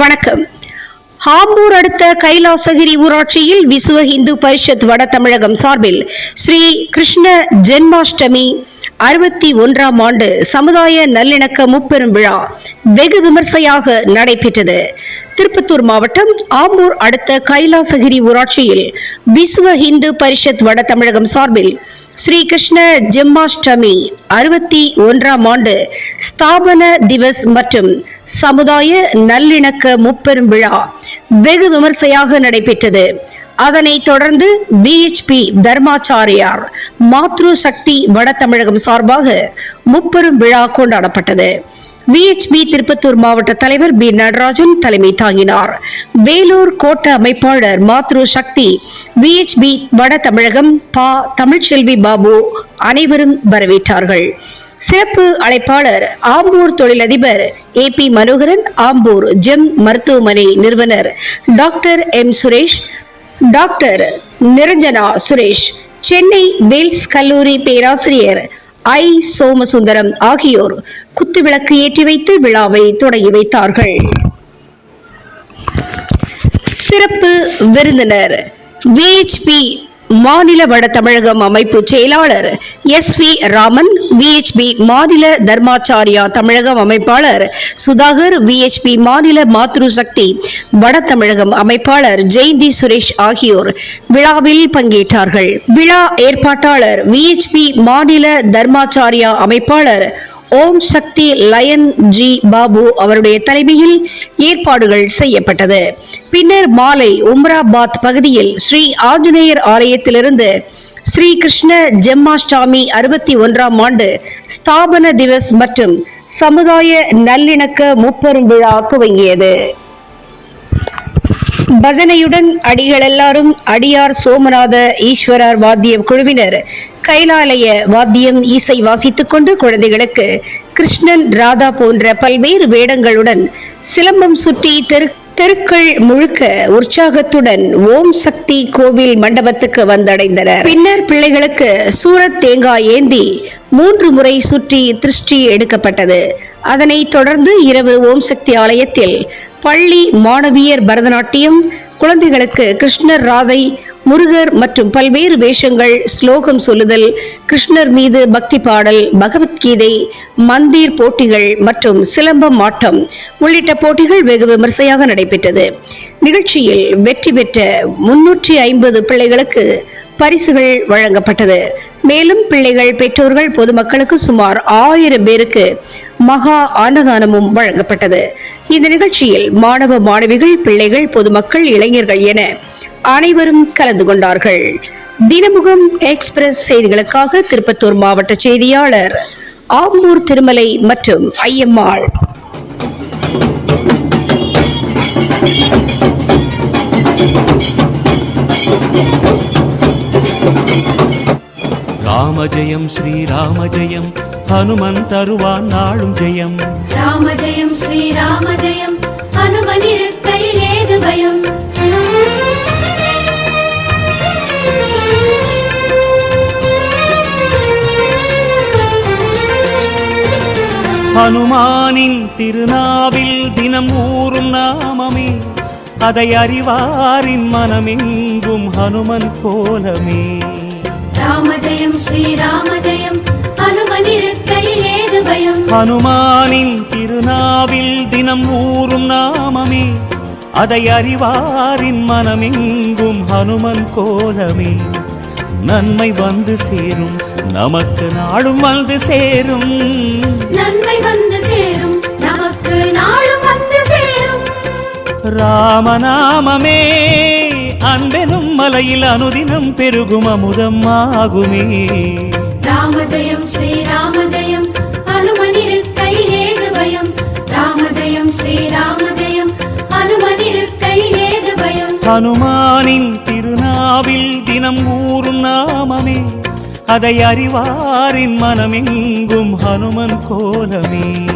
வணக்கம். ஆம்பூர் அடுத்த கைலாசகிரி ஊராட்சியில் விசுவ இந்து பரிஷத் வட தமிழகம் சார்பில் ஸ்ரீ கிருஷ்ண ஜென்மாஷ்டமி அறுபத்தி ஒன்றாம் ஆண்டு சமுதாய நல்லிணக்க முப்பெரும் விழா வெகு விமர்சையாக நடைபெற்றது. திருப்பத்தூர் மாவட்டம் ஆம்பூர் அடுத்த கைலாசகிரி ஊராட்சியில் விசுவ இந்து பரிஷத் வட தமிழகம் சார்பில் ஸ்ரீ கிருஷ்ண ஜென்மாஷ்டமி அறுபத்தி ஒன்றாம் ஆண்டு ஸ்தாபன திவஸ் மற்றும் சமுதாய நல்லிணக்க முப்பெரும் விழா வெகு விமர்சையாக நடைபெற்றது. அதனைத் தொடர்ந்து பிஎச்பி தர்மாச்சாரியார் மாத்ரு சக்தி வட தமிழகம் சார்பாக முப்பெரும் விழா கொண்டாடப்பட்டது. விஎச்பி திருப்பத்தூர் மாவட்ட தலைவர் பி நடராஜன் தலைமை தாங்கினார். வேலூர் கோட்ட அமைப்பாளர் மாத்ரு சக்தி விஎச்பி வட தமிழகம் பா தமிழ்ச்செல்வி பாபு அனைவரும் வரவேற்றார்கள். சிறப்பு அழைப்பாளர் ஆம்பூர் தொழிலதிபர் A P Manoharan Ambur Gem மருத்துவமனை நிறுவனர் doctor M Suresh doctor Niranjana Suresh Chennai Vels கல்லூரி பேராசிரியர் ஐ சோமசுந்தரம் ஆகியோர் குத்துவிளக்கு ஏற்றி வைத்து விழாவை தொடங்கி வைத்தார்கள். சிறப்பு விருந்தினர் விஹெச்பி மாநில வட தமிழகம் அமைப்பு செயலாளர் எஸ் வி ராமன் விஹெச்பி மாநில தர்மாச்சாரியா தமிழகம் அமைப்பாளர் சுதாகர் விஎச்பி மாநில மாத்ருசக்தி வட தமிழகம் அமைப்பாளர் ஜெயந்தி சுரேஷ் ஆகியோர் விழாவில் பங்கேற்றார்கள். விழா ஏற்பாட்டாளர் விஹெச்பி மாநில தர்மாச்சாரியா அமைப்பாளர் ஓம் சக்தி லயன் ஜி பாபு அவருடைய தலைமையில் ஏற்பாடுகள் செய்யப்பட்டது. பின்னர் மாலை உம்ராபாத் பகுதியில் ஸ்ரீ ஆஞ்சநேயர் ஆலயத்திலிருந்து ஸ்ரீ கிருஷ்ண ஜெம்மாஷ்டாமி அறுபத்தி ஒன்றாம் ஆண்டு ஸ்தாபன திவஸ் மற்றும் சமுதாய நல்லிணக்க முப்பெரும் விழா துவங்கியது. பஜனையுடன் அடிகள் எல்லாரும் அடியார் சோமநாத ஈஸ்வரர் வாத்திய குழுவினர். கைலாலய வாத்தியம் இசை வாசித்துக் கொண்டு குழந்தைகளுக்கு கிருஷ்ணன் ராதா போன்ற பல்வேறு வேடங்களுடன் சிலம்பம் சுற்றி தெரு தெருக்கள் முழுக்க உற்சாகத்துடன் ஓம் சக்தி கோவில் மண்டபத்துக்கு வந்தடைந்தனர். பின்னர் பிள்ளைகளுக்கு சூரத் தேங்காய் ஏந்தி மூன்று முறை சுற்றி திருஷ்டி எடுக்கப்பட்டது. அதனைத் தொடர்ந்து இரவு ஓம் சக்தி ஆலயத்தில் பள்ளி மாணவியர் பரதநாட்டியம் குழந்தைகளுக்கு கிருஷ்ணர் ராதை முருகர் மற்றும் பல்வேறு வேஷங்கள் ஸ்லோகம் சொல்லுதல் கிருஷ்ணர் மீது பக்தி பாடல் பகவத்கீதை மந்திர் போட்டிகள் மற்றும் சிலம்பம் ஆட்டம் உள்ளிட்ட போட்டிகள் வெகு விமர்சையாக நடைபெற்றது. நிகழ்ச்சியில் வெற்றி பெற்ற முன்னூற்றி ஐம்பது பிள்ளைகளுக்கு பரிசுகள் வழங்கப்பட்டது. மேலும் பிள்ளைகள் பெற்றோர்கள் பொதுமக்களுக்கு சுமார் ஆயிரம் பேருக்கு மகா அன்னதானமும் வழங்கப்பட்டது. இந்த நிகழ்ச்சியில் மாணவ மாணவிகள் பிள்ளைகள் பொதுமக்கள் இளைஞர்கள் என அனைவரும் கலந்து கொண்டார்கள். தினமுகம் எக்ஸ்பிரஸ் செய்திகளுக்காக திருப்பத்தூர் மாவட்ட செய்தியாளர் ஆம்பூர் திருமலை மற்றும் ஐயம்மாள். ராமஜெயம் ஸ்ரீராமஜெயம் ஹனுமன் தருவான் நாளும் ஜெயம். ராமஜெயம் ஸ்ரீராமஜெயம் ஹனுமனிருக்கையில் ஏது பயம்? ஹனுமானின் திருநாவில் தினம் ஊறும் நாமமே. அதை அறிவாரின் மனமெங்கும் ஹனுமன் கோலமே ராமஜெயம் ஸ்ரீராமஜெயம் ஹனுமானின் திருநாவில் தினம் ஊறும் நாமமே. அதை அறிவாரின் மனமெங்கும் ஹனுமன் கோலமே நன்மை வந்து சேரும் நமக்கு நாடும் வந்து சேரும். நன்மை வந்து சேரும். ராமநாமமே. அன்பெனும் மலையில் அனுதினம் பெருகும் அமுதம் ஆகுமே. ராமஜெயம் ஸ்ரீராமஜெயம் ஹனுமனிருக்கையில் ஏது பயம். ராமஜெயம் ஸ்ரீராமஜெயம் ஹனுமனிருக்கையில் ஏது பயம். ஹனுமானின் திருநாவில் தினம் ஊறும் நாமமே. அதை அறிவாரின் மனமெங்கும் ஹனுமன் கோலமே.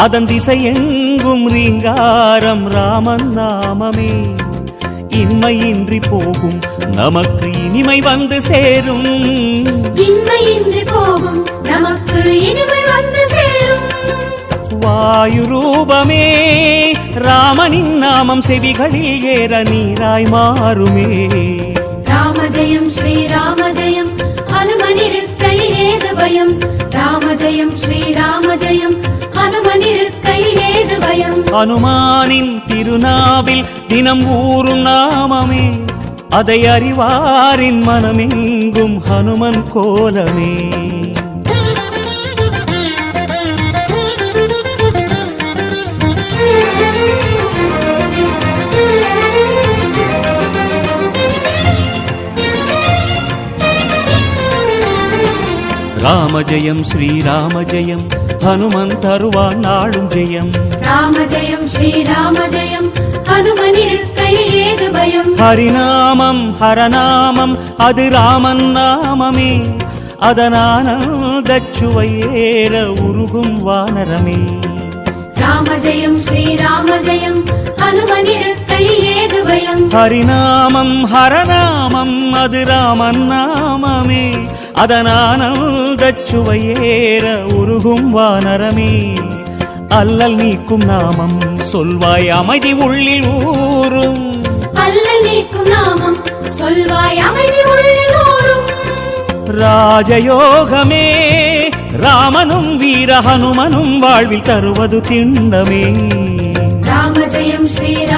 அதன் திசை எங்கும் ரீங்காரம் ராமன் நாமமே. இன்மையின்றி போகும் நமக்கு இனிமை வந்து சேரும். இன்மையின்றி போகும் நமக்கு இனிமை வந்து சேரும். வாயு ரூபமே ராமனின் நாமம் செவிகளில் ஏற நீராய் மாறுமே. ராம ஜெயம் ஸ்ரீராம ஜெயம் ஹனுமனிருக்கை ஏது பயம். ராம ஜயம் ஸ்ரீராம ஜயம் ஹனுமனிருக்கை ஏது பயம்? அனுமானின் திருநாவில் தினம் ஊறும் நாமமே. அதை அறிவாரின் மனமெங்கும் ஹனுமன் கோலமே. ராம ஜெயம் ஸ்ரீராம ஜெயம் ஹனுமன் தருவான் நாளும் ஜெயம். ராம ஜெயம் ஸ்ரீராம ஜெயம் ஹரிநாமம் ஹரநாமம் அது ராமன் நாமமே. அதனானந்தச் சுவையேற உருகும் வானரமே. ராம ஜெயம் ஸ்ரீராம ஜெயம் ஹரிநாமம் ஹரநாமம் அது ராமன் நாமமே. அதனானந்தச் சுவையேற உருகும் வானரமே. அல்லல் நீக்கும் நாமம் சொல்வாய் அமைதி உள்ளில் ஊரும் அல்லல் நீக்கும் நாமம் சொல்வாய் அமைதி உள்ளில் ஊரும் ராஜயோகமே ராமனும் வீர ஹனுமனும் வாழ்வில் தருவது திண்ணமே ராம ஜெயம் ஸ்ரீராம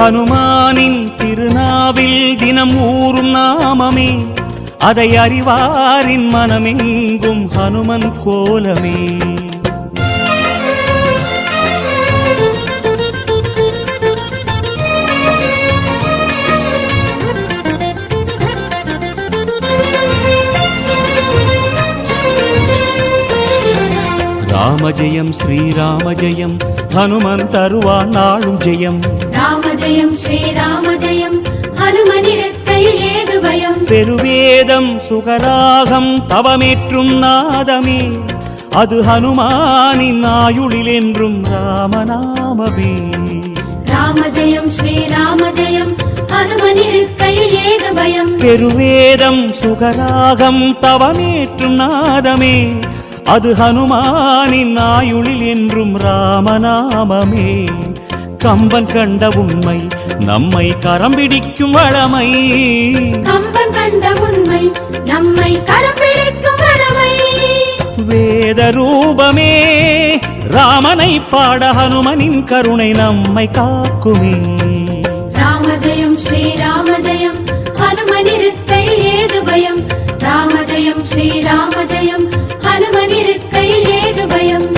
ஹனுமானின் திருநாவில் தினம் ஊறும் நாமமே அதை அறிவாரின் மனமெங்கும் ஹனுமன் கோலமே. ராம ஜெயம் ஸ்ரீராம ஜெயம் ஹனுமன் தருவா நாளும் ஜெயம். ராம ஜெயம் ஸ்ரீராம ஜெயம் ஹனுமனிருக்கை ஏது பயம்? பெருவேதம் சுகராகம் தவமேற்றும் நாதமே. அது ஹனுமானின் ஆயுளில் என்றும் ராமநாமமே. ராம ஜெயம் ஸ்ரீராம ஜெயம் ஹனுமனிருக்கை ஏது பயம்? பெருவேதம் சுகராகம் தவமேற்றும் நாதமே. அது ஹனுமானின் ஆயுளில் என்றும் ராமநாமமே. கம்பன் கண்ட உண்மை நம்மை கரம் பிடிக்கும் வளமை. கம்பன் கண்ட உண்மை நம்மை கரம் பிடிக்கும் வளமை. வேத ரூபமே ராமனை பாட ஹனுமனின் கருணை நம்மை காக்குமே. ராம ஜெயம்.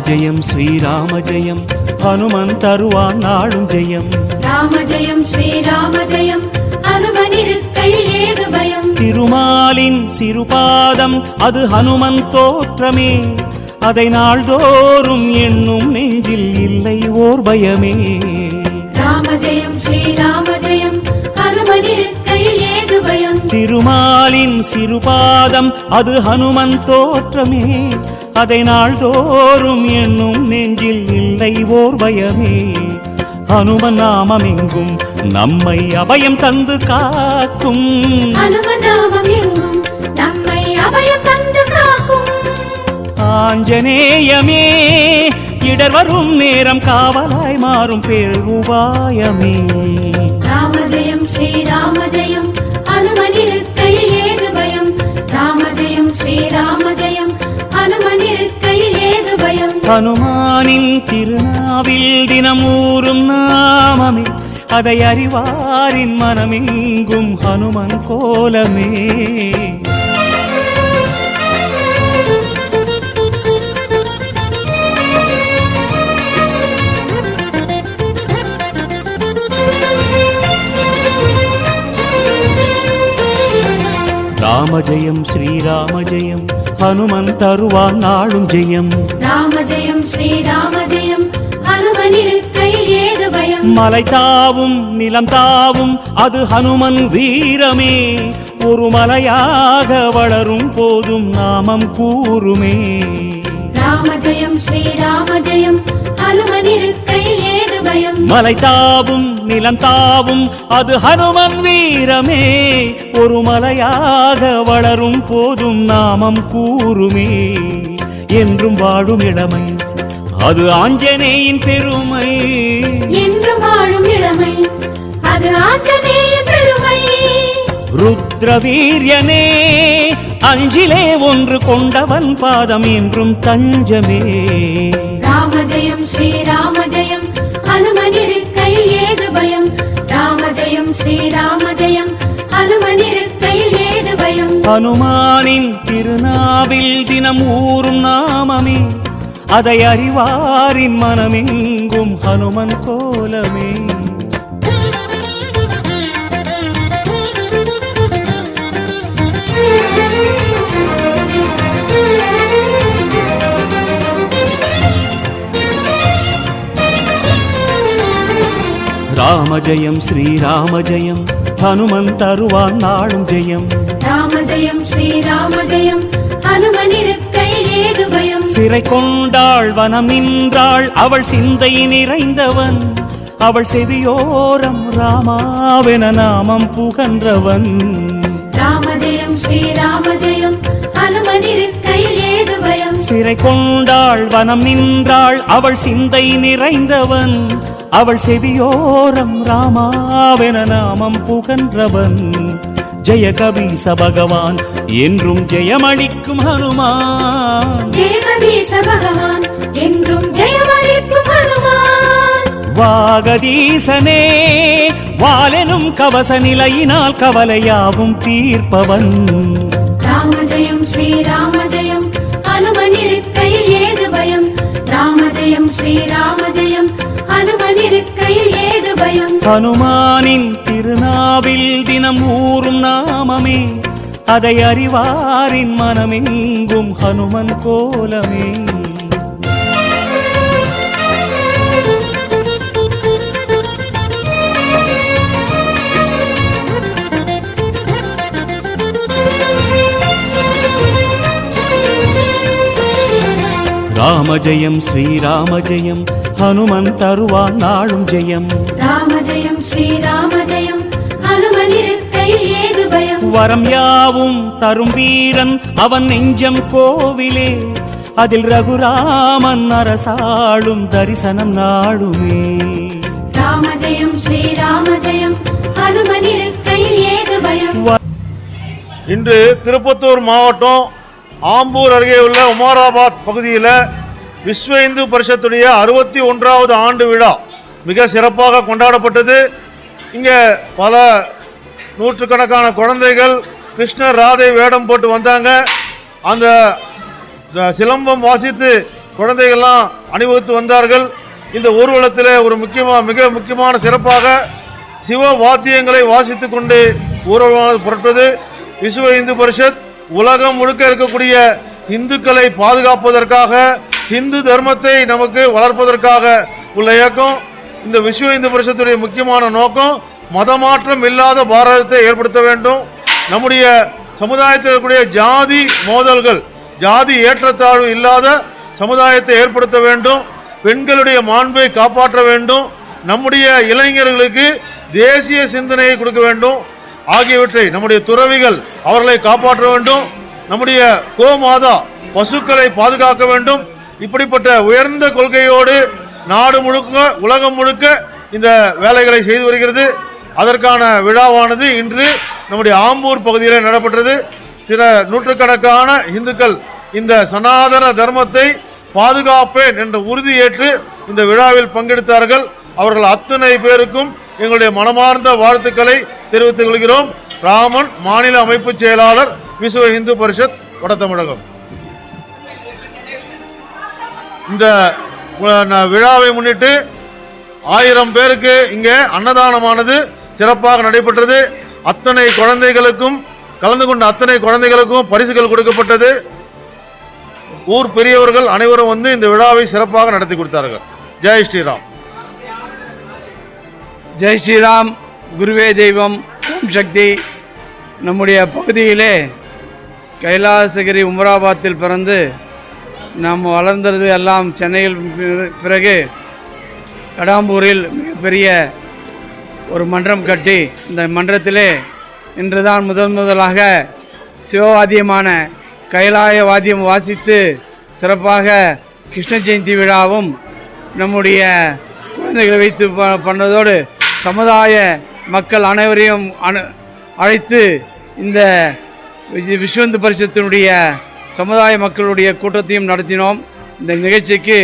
ஜெயம் ஸ்ரீராம ஜெயம் ஹனுமன் தருவான் நாளும் ஜெயம். ராம ஜெயம் ஸ்ரீராம ஜெயம் திருமாலின் சிறுபாதம் அது ஹனுமன் தோற்றமே. அதை நாள்தோறும் எண்ணும் நெஞ்சில் இல்லை ஓர் பயமே. ராம ஜெயம் ஸ்ரீராம ஜெயம் ஹனுமனிருக்கை திருமாலின் சிறுபாதம் அது ஹனுமன் தோற்றமே. அதை நாள்தோறும் எண்ணும் நெஞ்சில் இல்லை ஓர் பயமே. ஹனுமன் நாமம் எங்கும் நம்மை அபயம் தந்து காக்கும். ஆஞ்சநேயமே இடர் வரும் நேரம் காவலாய் மாறும் பேருபாயமே ராம ஜெயம் ஹனுமானின் திருநாவில் தினமூறும் நாமமே அதை அறிவாரின் மனமெங்கும் ஹனுமன் கோலமே. ராம ஜெயம் ஸ்ரீராம ஜெயம். ஹனுமன் தருவான் நாளும் ஜெயம். ராம ஜெயம் ஸ்ரீராம ஜெயம். மலை தாவும் நிலம் தாவும் அது ஹனுமன் வீரமே. ஒரு மலையாக வளரும் போதும் நாமம் கூறுமே. ராம ஜெயம் ஸ்ரீராம ஜெயம். பயம் மலை தாவும் நிலம் தாவும் அது ஹனுமன் வீரமே. ஒரு மலையாக வளரும் போதும் நாமம் கூறுமே. என்றும் வாழும் இளமை அது ஆஞ்சநேயின் பெருமை. என்றும் வாழும் இளமை அது ஆஞ்சநேய பெருமை. ருத்ரவீரியனே அஞ்சிலே ஒன்று கொண்டவன் பாதம் என்றும் தஞ்சமே. ராம ஜெயம் ஸ்ரீராம ஜெயம். ஹனுமனிருக்கையில் ஏது பயம் ராம ஜெயம் ஸ்ரீராம ஜெயம் ஹனுமனிருக்கையில் ஏது பயம் ஹனுமானின் திருநாவில் தினம் ஊறும் நாமமே அதை அறிவாரின் மனமெங்கும் ஹனுமன் கோலமே ராம ஜெயம் ஸ்ரீராம ஜெயம் ஹனுமன் தருவான் நாளும் ஜெயம். ராம ஜெயம் ஸ்ரீராம ஜெயம் சிறை கொண்டாள் வனம் நின்றாள் அவள் சிந்தை நிறைந்தவன். அவள் செவியோரம் ராமாவென நாமம் புகன்றவன். ராம ஜெயம் ஸ்ரீராம ஜெயம் ஹனுமனிருக்கையில் ஏது பயம்? சிறை கொண்டாள் வனம் நின்றாள் அவள் சிந்தை நிறைந்தவன். அவள் செவியோரம் ராமாவென நாமம் புகன்றவன். ஜெய கபீச பகவான் என்றும் ஜெயமளிக்கும் ஹனுமான். என்றும் ஜெயமளிக்கும் ஹனுமான். வாகதீசனே வாலெனும் கவச நிலையினால் கவலையாவும் தீர்ப்பவன். ராம ஜெயம் ஸ்ரீராம ஜெயம் ஹனுமனிருக்கையில் ஏது பயம்? ராம ஜெயம் ஸ்ரீராம ஜெயம் ஏது பயம்? ஹனுமானின் திருநாவில் தினம் ஊறும் நாமமே அதை அறிவாரின் மனமெங்கும் ஹனுமன் கோலமே. ராம ஜெயம் ஸ்ரீராம ஜெயம் ஹனுமன் தருவான் நாளும் ஜெயம். ராம ஜெயம் ஸ்ரீராம ஜெயம் ஹனுமனிருக்கையில் ஏது பயம்? வரம் யாவும் தரும் வீரன் அவன் நெஞ்சம் கோவிலே. அதில் ரகுராமன் அரசாளும் தரிசனம் நாடுமே ராம ஜெயம் ஸ்ரீராம ஜெயம் ஹனுமனிருக்கையில் ஏது பயம்? இன்று திருப்பத்தூர் மாவட்டம் ஆம்பூர் அருகே உள்ள உமாராபாத் பகுதியில் விஸ்வ இந்து பரிஷத்துடைய அறுபத்தி ஒன்றாவது ஆண்டு விழா மிக சிறப்பாக கொண்டாடப்பட்டது. இங்கே பல நூற்றுக்கணக்கான குழந்தைகள் கிருஷ்ணர் ராதை வேடம் போட்டு வந்தாங்க. அந்த சிலம்பம் வாசித்து குழந்தைகள்லாம் அணிவகுத்து வந்தார்கள். இந்த ஊர்வலத்தில் ஒரு முக்கியமாக மிக முக்கியமான சிறப்பாக சிவ வாத்தியங்களை வாசித்து கொண்டு ஊர்வலமானது புறப்பட்டது விஸ்வ இந்து பரிஷத் உலகம் முழுக்க இருக்கக்கூடிய இந்துக்களை பாதுகாப்பதற்காக இந்து தர்மத்தை நமக்கு வளர்ப்பதற்காக உள்ள இயக்கம் இந்த விஸ்வ இந்து பரிஷத்துடைய முக்கியமான நோக்கம் மதமாற்றம் இல்லாத பாரதத்தை ஏற்படுத்த வேண்டும். நம்முடைய சமுதாயத்தில் இருக்கக்கூடிய ஜாதி மோதல்கள் ஜாதி ஏற்றத்தாழ்வு இல்லாத சமுதாயத்தை ஏற்படுத்த வேண்டும். பெண்களுடைய மாண்பை காப்பாற்ற வேண்டும். நம்முடைய இளைஞர்களுக்கு தேசிய சிந்தனையை கொடுக்க வேண்டும். ஆகியவற்றை நம்முடைய துறவிகள் அவர்களை காப்பாற்ற வேண்டும். நம்முடைய கோமாதா பசுக்களை பாதுகாக்க வேண்டும். இப்படிப்பட்ட உயர்ந்த கொள்கையோடு நாடு முழுக்க உலகம் முழுக்க இந்த வேலைகளை செய்து வருகிறது. அதற்கான விழாவானது இன்று நம்முடைய ஆம்பூர் பகுதியில் நடைபெற்றது. சில நூற்றுக்கணக்கான இந்துக்கள் இந்த சனாதன தர்மத்தை பாதுகாப்பேன் என்ற உறுதியேற்று இந்த விழாவில் பங்கெடுத்தார்கள். அவர்கள் அத்தனை பேருக்கும் எங்களுடைய மனமார்ந்த வாழ்த்துக்களை தெரிவித்துக் கொள்கிறோம். ராமன் மாநில அமைப்பு செயலாளர் விஸ்வ இந்து பரிஷத் வட தமிழகம். இந்த விழாவை முன்னிட்டு ஆயிரம் பேருக்கு இங்கே அன்னதானமானது சிறப்பாக நடைபெற்றது. அத்தனை குழந்தைகளுக்கும் கலந்து கொண்ட அத்தனை குழந்தைகளுக்கும் பரிசுகள் கொடுக்கப்பட்டது. ஊர் பெரியவர்கள் அனைவரும் வந்து இந்த விழாவை சிறப்பாக நடத்தி கொடுத்தார்கள். ஜெய் ஸ்ரீராம். ஜெய் ஸ்ரீராம். குருவே தெய்வம் ஓம் சக்தி. நம்முடைய பகுதியிலே கைலாசகிரி உமராபாத்தில் பிறந்து நாம் வளர்ந்தது எல்லாம் சென்னையில் பிறகு கடம்பூரில் மிகப்பெரிய ஒரு மன்றம் கட்டி இந்த மன்றத்திலே இன்றுதான் முதன் முதலாக சிவவாத்தியமான கைலாய வாத்தியம் வாசித்து சிறப்பாக கிருஷ்ண ஜெயந்தி விழாவும் நம்முடைய குழந்தைகளை வைத்து ப- பண்ணதோடு சமுதாய மக்கள் அனைவரையும் அனு அழைத்து இந்த விஸ்வந்து பரிஷத்தினுடைய சமுதாய மக்களுடைய கூட்டத்தையும் நடத்தினோம். இந்த நிகழ்ச்சிக்கு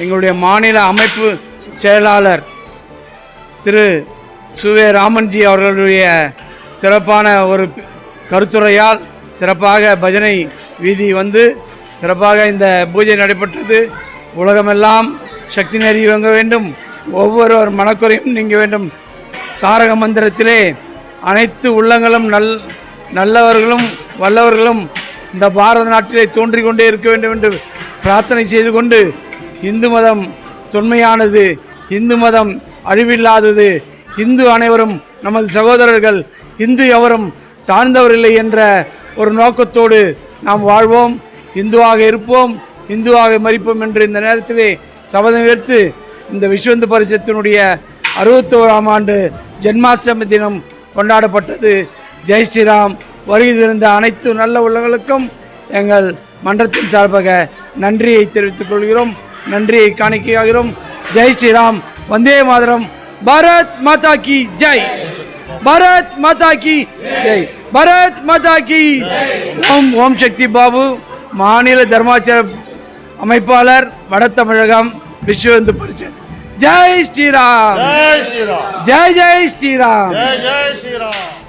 எங்களுடைய மாநில அமைப்பு செயலாளர் திரு சுவே ராமன்ஜி அவர்களுடைய சிறப்பான ஒரு கருத்துரையால் சிறப்பாக பஜனை வீதி வந்து சிறப்பாக இந்த பூஜை நடைபெற்றது. உலகமெல்லாம் சக்தி நெறி இயங்க வேண்டும். ஒவ்வொருவர் மனக்குறையும் நீங்க வேண்டும். தாரக மந்திரத்திலே அனைத்து உள்ளங்களும் நல் நல்லவர்களும் வல்லவர்களும் இந்த பாரத நாட்டிலே தோன்றிக் கொண்டே இருக்க வேண்டும் என்று பிரார்த்தனை செய்து கொண்டு இந்து மதம் தொன்மையானது இந்து மதம் அழிவில்லாதது இந்து அனைவரும் நமது சகோதரர்கள் இந்து எவரும் தாழ்ந்தவரில்லை என்ற ஒரு நோக்கத்தோடு நாம் வாழ்வோம் இந்துவாக இருப்போம் இந்துவாக மறிப்போம் என்று இந்த நேரத்திலே சபதம் ஏற்று இந்த விஸ்வந்து பரிஷத்தினுடைய அறுபத்தோராம் ஆண்டு ஜென்மாஷ்டமி தினம் கொண்டாடப்பட்டது. ஜெய் ஸ்ரீராம். வருகை தந்த அனைத்து நல்ல உள்ளங்களுக்கும் எங்கள் மன்றத்தின் சார்பாக நன்றியை தெரிவித்துக் கொள்கிறோம். நன்றியை காணிக்கையாகிறோம். ஜெய் ஸ்ரீராம். வந்தே மாதரம். பாரத் மாதா கி ஜெய். பாரத் மாதா கி ஜெய். பாரத் மாதா கி ஓம் ஓம் சக்தி பாபு மாநில தர்மாச்சார அமைப்பாளர் வட தமிழகம் விஸ்வ இந்து பரிஷத். ஜெய் ஸ்ரீராம். ஜெய் ஸ்ரீராம். ஜெய் ஜெய் ஸ்ரீராம். ஜெய் ஜெய் ஸ்ரீராம்.